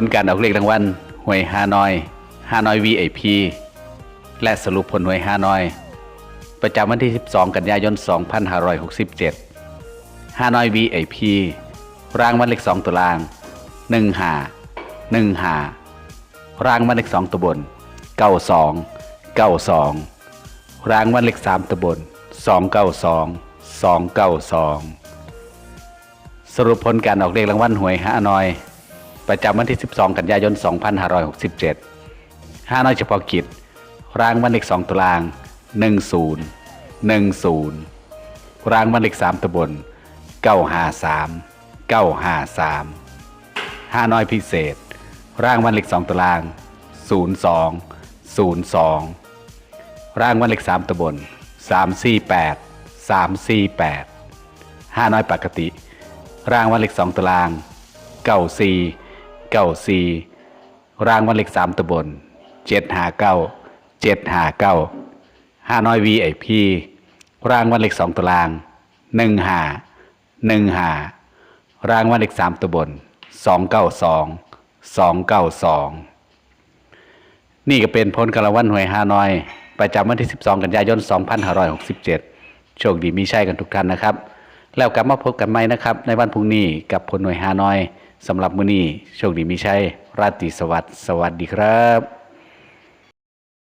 ลการออกเลขรางวัลหวยฮานอยฮานอย VIP และสรุปผลหวยฮานอย ประจำวันที่ 12 กันยายน 2567ฮานอย VIP รางวัลเลข2ตัวล่าง1หา1หารางวัลเลข2ตัวบน 92 92 รางวัลเลข3ตัวบน 292 292 สรุปผลการออกเลขรางวัลหวยฮานอย ประจำวันที่ 12 กันยายน 2567ฮาน้อยเฉพาะกิจ รางวัลเลข2ตัวล่าง 10 10 รางวัลเลข3ตัวบน953 953ฮาน้อยพิเศษ รางวัลเลข2ตัวล่าง 02 02 รางวัลเลข3ตัวบน348 348ห้าน้อยปกติ รางวัลเลขสองตัวล่างเก้าสี่ เก้าสี่รางวัลเลขสามตัวบนเจ็ดหาเก้าเจ็ดหาเก้าห้าน้อยวีไอพีรางวัลเลขสองตัวล่างหนึ่งหาหนึ่งหารางวัลเลขสามตัวบนสองเก้าสองสองเก้าสองนี่ก็เป็นผลการรางวัลหวยฮาน้อย ประจำวันที่ 12 กันยายน 2567 โชคดีมีชัยกันทุกท่านนะครับ แล้วกลับมาพบกันใหม่นะครับ ในวันพรุ่งนี้กับผลหน่วยฮาน้อย สำหรับมื้อนี้โชคดีมีชัยราตรีสวัสดิ์สวัสดีครับ